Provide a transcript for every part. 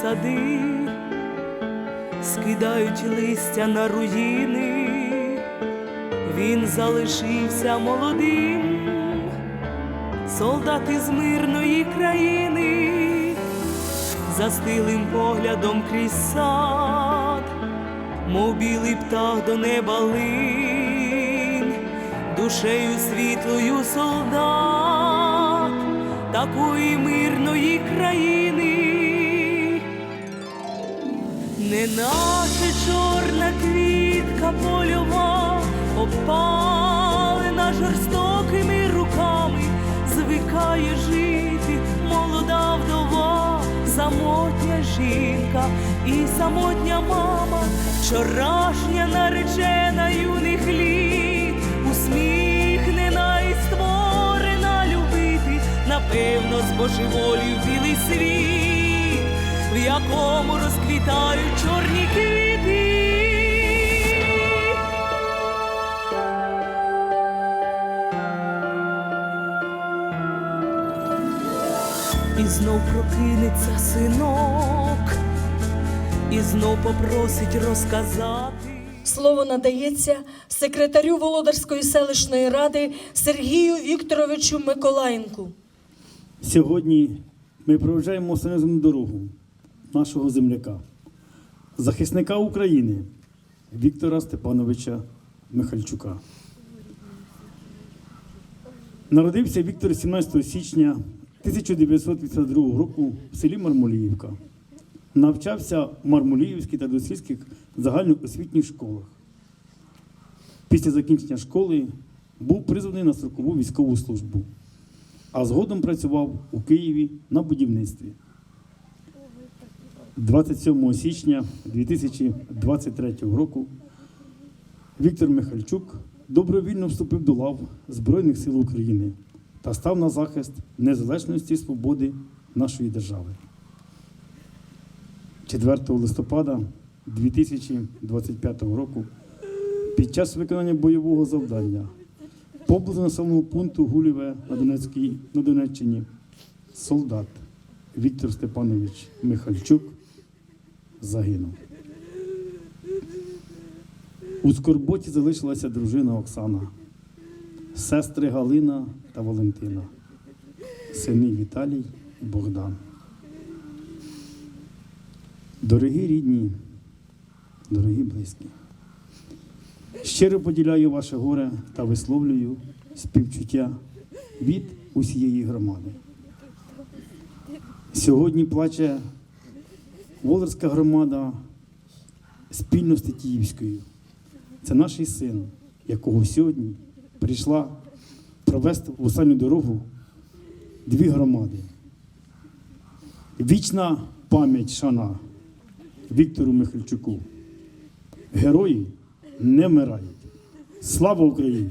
сади, скидають листя на руїни, він залишився молодим, солдат із мирної країни, застилим поглядом крізь сад, мов білий птах до неба линь, душею світлою солдат, такої мирної країни, неначе чорна квітка польова, опалена жорстокими руками, звикає жити молода вдова, самотня жінка і самотня мама, вчорашня наречена юних літ, напевно, збожеволів білий світ, в якому розквітають чорні квіти. І знов прокинеться синок, і знов попросить розказати. Слово надається секретарю Володарської селищної ради Сергію Вікторовичу Миколаєнку. Сьогодні ми проведжаємо союзну дорогу нашого земляка, захисника України Віктора Степановича Михальчука. Народився Віктор 17 січня 1952 року в селі Мармоліївка. Навчався в Мармоліївській та дослідських загальноосвітніх школах. Після закінчення школи був призваний на строкову військову службу а згодом працював у Києві на будівництві. 27 січня 2023 року Віктор Михальчук добровільно вступив до лав Збройних сил України та став на захист незалежності і свободи нашої держави. 4 листопада 2025 року під час виконання бойового завдання поблизу населеного пункту Гулєве на, Донецькій, на Донеччині солдат Віктор Степанович Михальчук загинув. У скорботі залишилася дружина Оксана, сестри Галина та Валентина, сини Віталій і Богдан. Дорогі рідні, дорогі близькі. Щиро поділяю ваше горе та висловлюю співчуття від усієї громади. Сьогодні плаче Воларська громада спільно з. Це наш син, якого сьогодні прийшла провести в останню дорогу дві громади. Вічна пам'ять шана Віктору Михальчуку. Герої не вмирають. Слава Україні!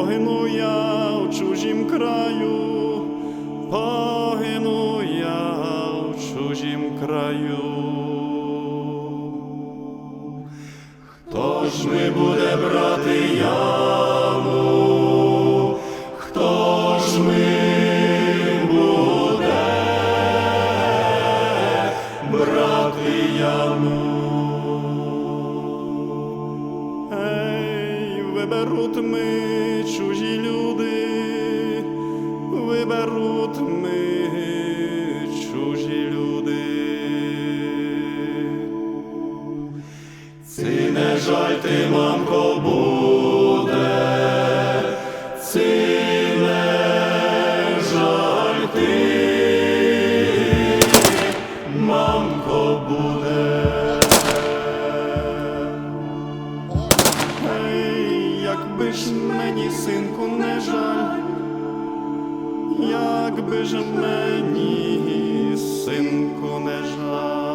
погину я в чужім краю, погину я в чужім краю. Хто ж ми буде брати яму? Хто ж ми? Беруть ми жальти, мамко, буде, ці не жальти, мамко, буде. Якби ж мені, синку, не жаль, якби ж мені, синку, не жаль.